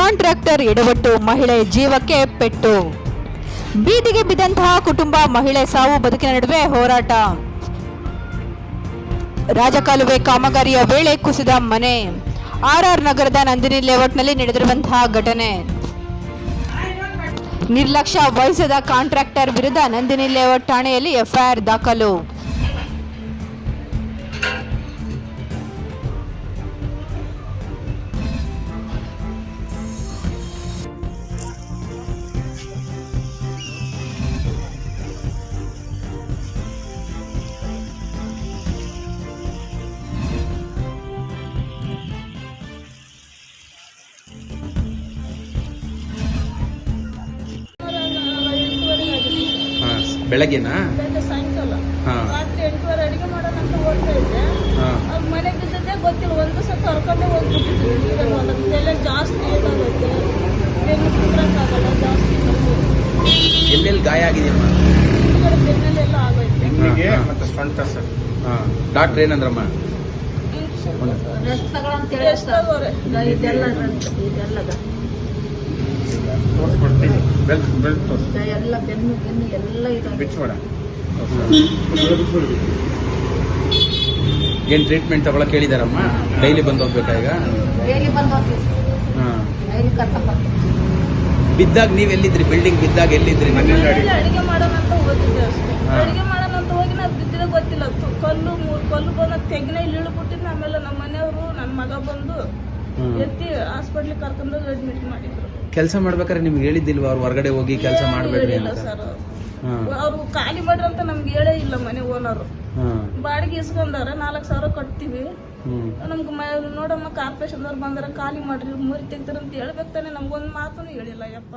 Contractor ಎಡವಟ್ಟು ಮಹಿಳೆ ಜೀವಕ್ಕೆ ಪೆಟ್ಟು. ಬೀದಿಗೆ ಬಿದ್ದಂತಹ ಕುಟುಂಬ ಮಹಿಳೆ ಸಾವು ಬದುಕಿನ ನಡುವೆ ಹೋರಾಟ. ರಾಜಕಾಲುವೆ ಕಾಮಗಾರಿಯ ವೇಳೆ ಕುಸಿದ ಮನೆ. ಆರ್ಆರ್ ನಗರದ ನಂದಿನಿ ಲೇಔಟ್ನಲ್ಲಿ ನಡೆದಿರುವಂತಹ ಘಟನೆ. ನಿರ್ಲಕ್ಷ್ಯ ವಹಿಸಿದ ಕಾಂಟ್ರಾಕ್ಟರ್ ವಿರುದ್ಧ ನಂದಿನಿ ಲೇಔಟ್ ಠಾಣೆಯಲ್ಲಿ ಎಫ್ಐಆರ್ ದಾಖಲು. ಬೆಳಗ್ಗೆನಾ? ಬೆಳಗ್ಗೆ ಸಾಯಂಕಾಲ. ಹಾ. ರಾತ್ರಿ ಎಂಟೂವರೆ ಅಡಿಗೆ ಮಾಡೋಣ ಅಂತ ಹೋಗ್ತಾ ಇದ್ದೆ. ಹಾ. ಅವ್ರ ಮನೆಗೆ ಬಿದ್ದದ್ದೇ ಗೊತ್ತಿಲ್ಲ. ಒಂದು ದಿವಸ ಕರ್ಕೊಂಡೇ ಜಾಸ್ತಿ ಇದಾಗುತ್ತೆ ಬೆನ್ನು ಕುಂದ್ರಕ್ಕಾಗಲ್ಲ ಜಾಸ್ತಿ ನೋವು. ಎಲ್ಲೆಲ್ಲಿ ಗಾಯ ಆಗಿದೆಯಮ್ಮ? ಈ ಕಡೆ ಬೆನ್ನಲ್ಲೆಲ್ಲ ಆಗೋಯ್ತು. ಬೆನ್ನಿಗೆ ಹಾ, ಹಾ. ಮತ್ತೆ ಸೊಂಟ ಸರ್ ಹಾ. ಡಾಕ್ಟ್ರ್ ಏನಂದ್ರಮ್ಮ? ರೆಸ್ಟ್ ಇದೆಲ್ಲ ತೋರಿಸ್ಕೊಡ್ತೀನಿ. ಬೆಲ್ ತೋರಿಸ್. ಎಲ್ಲ ಬೆನ್ನು ಬೆನ್ನು ಎಲ್ಲ ಇದೆ ಬಿಚ್ಚಬೇಡ. ಏನ್ ಟ್ರೀಟ್ಮೆಂಟ್ ತಗೊಳಕ್ ಹೇಳಿದಾರಮ್ಮ? ಡೈಲಿ ಬಂದು ಹೋಗ್ಬೇಕಾ ಈಗ? ಡೈಲಿ ಬಂದು ಹೋಗ್ತೀವಿ ಹಾ. ಡೈಲಿ ಕರ್ಕೊಂಡ್ ಬರ್ತೀವಿ ಬಿದ್ದಾಗ ನೀವ್ ಎಲ್ಲಿದ್ರಿ? ಬಿಲ್ಡಿಂಗ್ ಬಿದ್ದಾಗ ಎಲ್ಲಿದ್ರಿ? ಅಡಿಗೆ ಮಾಡೋಣ ಅಂತ ಹೋಗಿದ್ದೆ ಅಷ್ಟೇ. ಅಡಿಗೆ ಮಾಡೋಣ ಅಂತ ಹೋಗಿ ನಾವು ಬಿದ್ದಿದ ಗೊತ್ತಿಲ್ಲ. ಕಲ್ಲು ಮೂರು ಕಲ್ಲು ಬಂದ ತೆಗ್ನ ಇಲ್ಲಿ ಇಳಿಬಿಟ್ಟಿದ್ನ ಆಮೇಲೆ ನಮ್ಮ ಮನೆಯವರು ನನ್ನ ಮಗ ಬಂದು. ಎತ್ತಿ ಹಾಸ್ಪಿಟ್ಲ್ ಕರ್ಕೊಂಡು ಅಡ್ಮಿಟ್ ಮಾಡಿದ್ರು. ಕೆಲಸ ಮಾಡ್ಬೇಕಾದ್ರೆ ನಿಮ್ಗೆ ಹೇಳಿದ್ದಿಲ್ವಾ ಅವ್ರು ಹೊರಗಡೆ ಹೋಗಿ ಕೆಲಸ ಮಾಡ್ಬೇಡ್ರಿ ಅಂತ? ಸರ್ ಅವ್ರು. ಖಾಲಿ ಮಾಡ್ರಿ ಅಂತ ನಮ್ಗೆ ಹೇಳೇ ಇಲ್ಲ ಮನೆ ಓನರು ಬಾಡಿಗೆ ಇಸ್ಕೊಂಡಾರ ನಾಲ್ಕು ಸಾವಿರ ಕಟ್ತೀವಿ. ನಮ್ಗೆ ನೋಡಮ್ಮ ನೋಡಮ್ಮ ಕಾರ್ಪೊರೇಷನ್ದವ್ರು ಬಂದಾರ ಖಾಲಿ ಮಾಡ್ರಿ ಮುರಿ ತೆಗ್ದಾರ ಅಂತ ಹೇಳ್ಬೇಕು ತಾನೆ ನಮ್ಗೊಂದು ಮಾತನ್ನು ಹೇಳಿಲ್ಲ ಯಪ್ಪ.